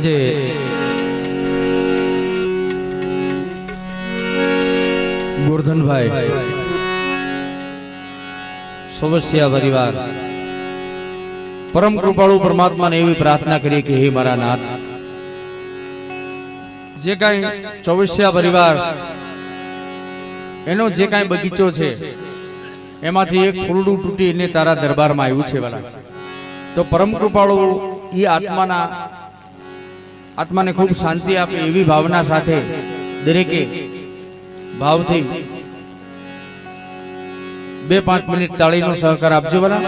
આજે ગોરધનભાઈ સોવસિયા પરિવાર, પરમ કૃપાળુ પરમાત્માને એવી પ્રાર્થના કરી કે હે મારા નાથ. જે કાંઈ ચોવીસિયા પરિવાર, એનો જે કાંઈ બગીચો છે, એમાંથી એક ફૂલડું તૂટી એને તારા દરબારમાં આવ્યું છે, વાલા. તો પરમ કૃપાળુ એ આત્માના આત્માને ખૂબ શાંતિ આપે એવી ભાવના સાથે દરેકે ભાવથી બે પાંચ મિનિટ તાળીનો સહકાર આપજો બરા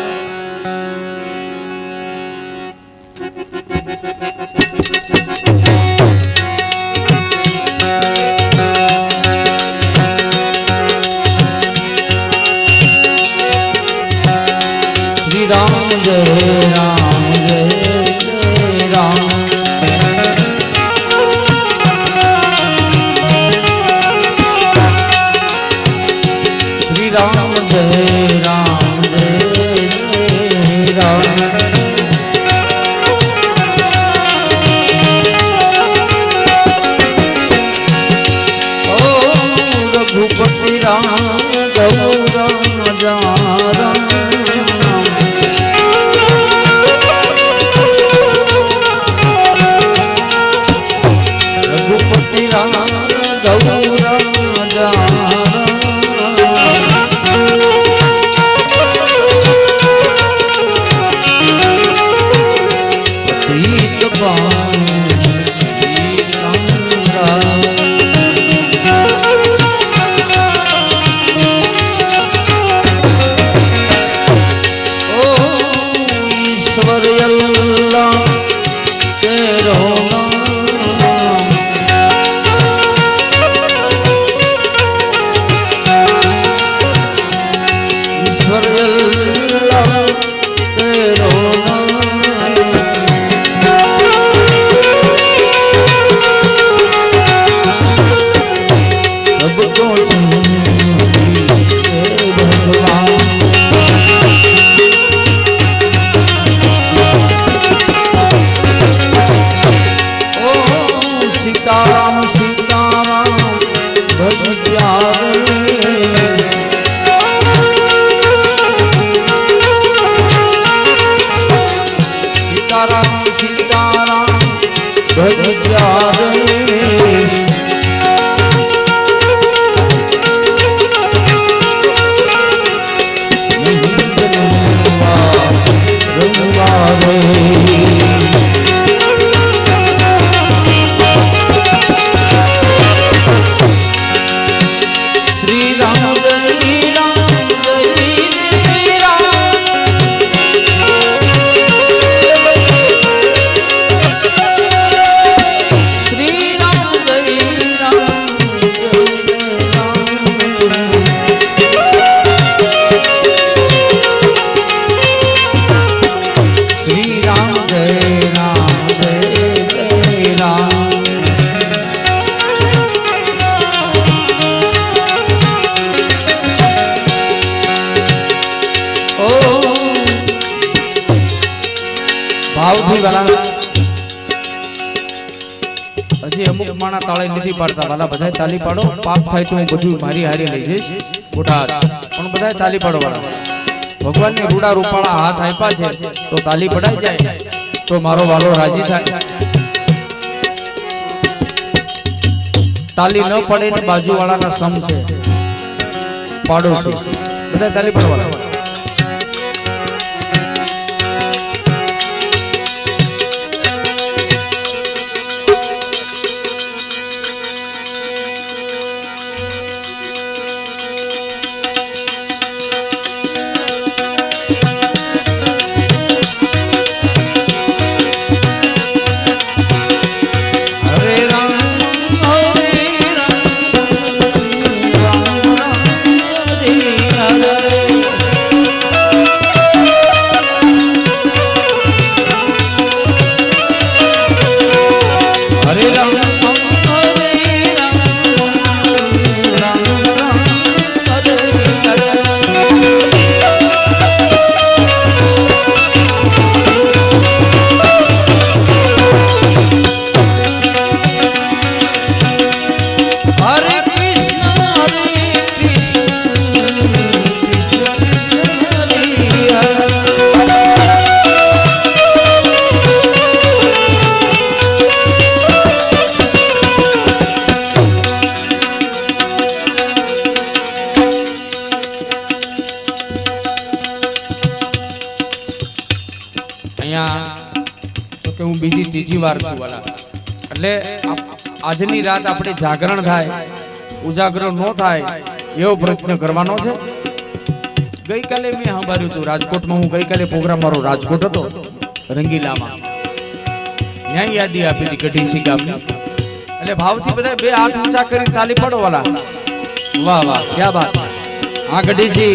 શ્રી રામ જય રામ. જય રામ ઈશ્વર ભાવથી વાલા પછી અમુક માણા તાળે નથી પાડતા. વાલા, બધાય તાલી પાડો. પાપ થાય તો હું બધું મારી હારી લઈ જઈશ. બોટાદ પણ બધાય તાલી પાડો વાલા ભગવાનને રૂડા રૂપાળા હાથ આપ્યા છે, તો તાલી પડાઈ જાય, તો મારો વાલો રાજી થાય. તાલી ન પડે બાજુવાળાના સમ છે. પાડોશી. બધા તાલી પડવાના બીજી ત્રીજી વાર એટલે આજની રાત આપણે જાગરણ થાય ઉજાગરો ન થાય, એવો પ્રયત્ન કરવાનો છે. ગઈકાલે મેં સાંભળ્યું હતું, રાજકોટમાં હું ગઈકાલે પ્રોગ્રામ મારો રાજકોટ હતો, રંગીલામાં. ત્યાં યાદી આપી હતી ગઢીસી ગામની. એટલે ભાવથી બધા બે હાથ ઊંચા કરી તાલી પાડો વાલા. વાહ વાહ, ક્યાં વાત હા ગઢીસી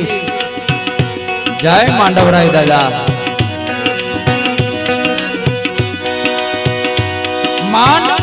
જય માંડવરાય દાદા. માંડવરાય